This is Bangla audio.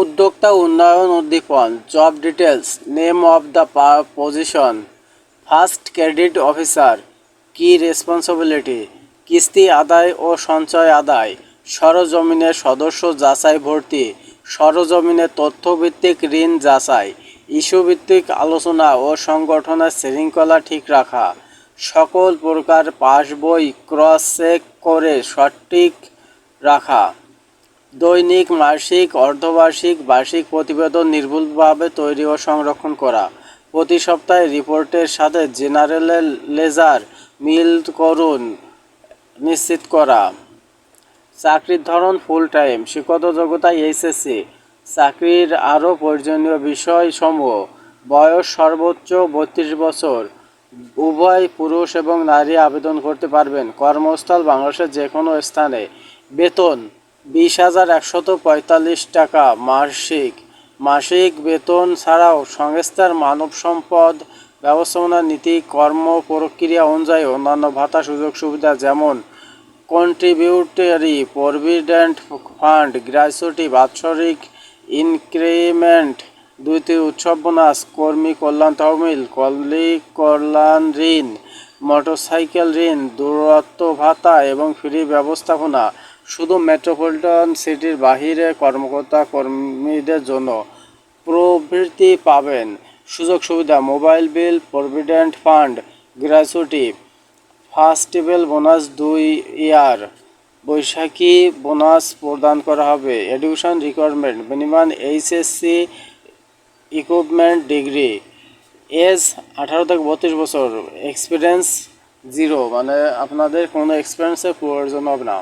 উদ্যোক্তা উন্নয়ন Uddipan job details name of the position first credit officer কি রেসপন্সিবিলিটি কিস্তি আদায় ও সঞ্চয় আদায় সরজমিনের সদস্য যাচাই ভর্তি সরজমিনের তথ্যভিত্তিক ঋণ যাচাই, ইস্যুভিত্তিক আলোচনা ও সংগঠনের শৃঙ্খলা ঠিক রাখা, সকল প্রকার পাসবই ক্রস চেক করে সঠিক রাখা। দৈনিক, মাসিক, অর্ধবার্ষিক, বার্ষিক প্রতিবেদন নির্ভুলভাবে তৈরি ও সংরক্ষণ করা। প্রতি সপ্তাহে রিপোর্টের সাথে জেনারেল লেজার মিল করুন নিশ্চিত করা। চাকরির ধরন ফুল টাইম শিক্ষত যোগ্যতা এইচএসসি চাকরির আরও প্রয়োজনীয় বিষয়সমূহ, বয়স সর্বোচ্চ বত্রিশ বছর, উভয় পুরুষ এবং নারী আবেদন করতে পারবেন। কর্মস্থল বাংলাদেশের যে কোনো স্থানে। বেতন বিশ হাজার একশত পঁয়তাল্লিশ টাকা মাসিক। মাসিক বেতন ছাড়াও সংস্থার মানব সম্পদ ব্যবস্থাপনা নীতি, কর্ম প্রক্রিয়া অনুযায়ী অন্যান্য ভাতা সুযোগ সুবিধা যেমন কন্ট্রিবিউটারি প্রভিডেন্ট ফান্ড গ্র্যাচুইটি বাৎসরিক ইনক্রিমেন্ট দুইটি উৎসব বোনাস কর্মী কল্যাণ তহমিল কলি কল্যাণ ঋণ মোটরসাইকেল ঋণ, দূরত্ব ভাতা এবং ফ্রি ব্যবস্থাপনা। শুধু মেট্রোপলিটন সিটির বাহিরে কর্মকর্তা কর্মীদের জন্য প্রভৃতি পাবেন। সুযোগ সুবিধা, mobile bill, provident fund, gratuity festival bonus দুই ইয়ার, বৈশাখী বোনাস প্রদান করা হবে। Education requirement, minimum HSC equivalent degree, age আঠারো থেকে বত্রিশ বছর, এক্সপিরিয়েন্স জিরো মানে আপনাদের কোনো এক্সপিরিয়েন্সের প্রয়োজন হবে না।